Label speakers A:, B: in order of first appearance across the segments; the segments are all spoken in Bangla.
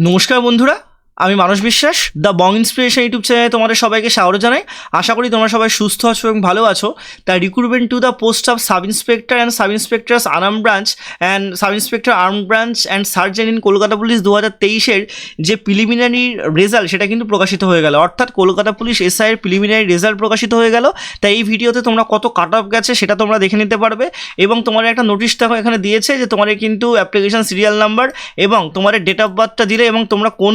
A: নমস্কার বন্ধুরা আমি মানস বিশ্বাস দ্য বং ইন্সপিরেশন ইউটিউব চ্যানেলে তোমাদের সবাইকে স্বাগত জানাই। আশা করি তোমরা সবাই সুস্থ আছো এবং ভালো আছো। তাই recruitment to the post of sub inspector and sub inspectors Anam branch and sub inspector armed branch and sergeant in Kolkata police দু হাজার তেইশের যে প্রিলিমিনারি রেজাল্ট সেটা কিন্তু প্রকাশিত হয়ে গেল। অর্থাৎ কলকাতা পুলিশ এসআইয়ের প্রিলিমিনারি রেজাল্ট প্রকাশিত হয়ে গেল। তাই এই ভিডিওতে তোমরা কত কাট অফ গেছে সেটা তোমরা দেখে নিতে পারবে এবং তোমার একটা নোটিশ দেখো এখানে দিয়েছে যে তোমার কিন্তু অ্যাপ্লিকেশন সিরিয়াল নাম্বার এবং তোমার ডেট অফ বার্থটা দিলে এবং তোমরা কোন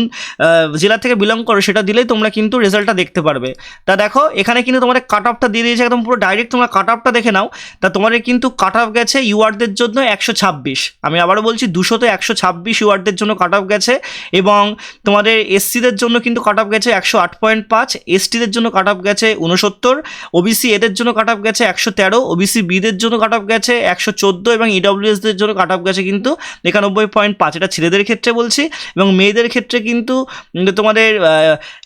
A: জেলা থেকে বিলং করো, সেটা দিলেই তোমরা কিন্তু রেজাল্টটা দেখতে পারবে। তা দেখো, এখানে কিন্তু তোমাদের কাট অফটা দিয়ে দিয়েছে একদম পুরো ডাইরেক্ট তোমরা কাট অফটা দেখে নাও। তা তোমাদের কিন্তু কাট অফ গেছে ইউআরদের জন্য একশো ছাব্বিশ। আমি আবারও বলছি, দুশোতে একশো ছাব্বিশ ইউআরদের জন্য কাট অফ গেছে এবং তোমাদের এসসিদের জন্য কিন্তু কাট অফ গেছে একশো আট পয়েন্ট পাঁচ, এসটিদের জন্য কাট অফ গেছে উনসত্তর ওবিসি এদের জন্য কাট অফ গেছে একশো তেরো ওবিসি বিদের জন্য কাট অফ গেছে একশো চোদ্দ এবং ইডব্লিউএসদের জন্য কাট অফ গেছে কিন্তু একানব্বই পয়েন্ট পাঁচ। এটা ছেলেদের ক্ষেত্রে বলছি এবং মেয়েদের ক্ষেত্রে কিন্তু তোমাদের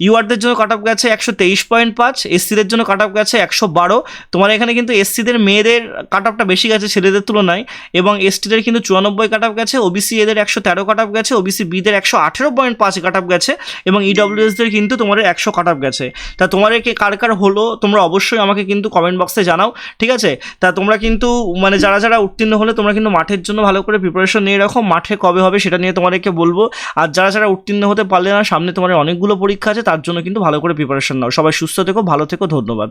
A: ইউআরদের জন্য কাট অফ গেছে একশো তেইশ পয়েন্ট পাঁচ এসসিদের জন্য কাট অফ গেছে একশো বারো। তোমার এখানে কিন্তু এসসিদের মেয়েদের কাট অফটা বেশি গেছে ছেলেদের তুলনায় এবং এসটিদের কিন্তু চুরানব্বই কাট অফ গেছে ওবিসি এদের একশো তেরো কাট অফ গেছে ওবিসি বিদের একশো আঠেরো পয়েন্ট পাঁচ কাট অফ গেছে এবং ইডব্লিউএসদের কিন্তু তোমার একশো কাট অফ গেছে। তা তোমার কে কার কার হলো তোমরা অবশ্যই আমাকে কিন্তু কমেন্ট বক্সে জানাও, ঠিক আছে? তা তোমরা কিন্তু মানে যারা যারা উত্তীর্ণ হলে তোমরা কিন্তু মাঠের জন্য ভালো করে প্রিপারেশন নিয়ে রাখো, মাঠে কবে হবে সেটা নিয়ে তোমাদেরকে বলব। আর যারা যারা উত্তীর্ণ হতে পারলে না সামনে তোমার অনেকগুলো পরীক্ষা আছে, তার জন্য কিন্তু ভালো করে প্রিপারেশন নাও। সবাই সুস্থ থেকো, ভালো থেকো, ধন্যবাদ।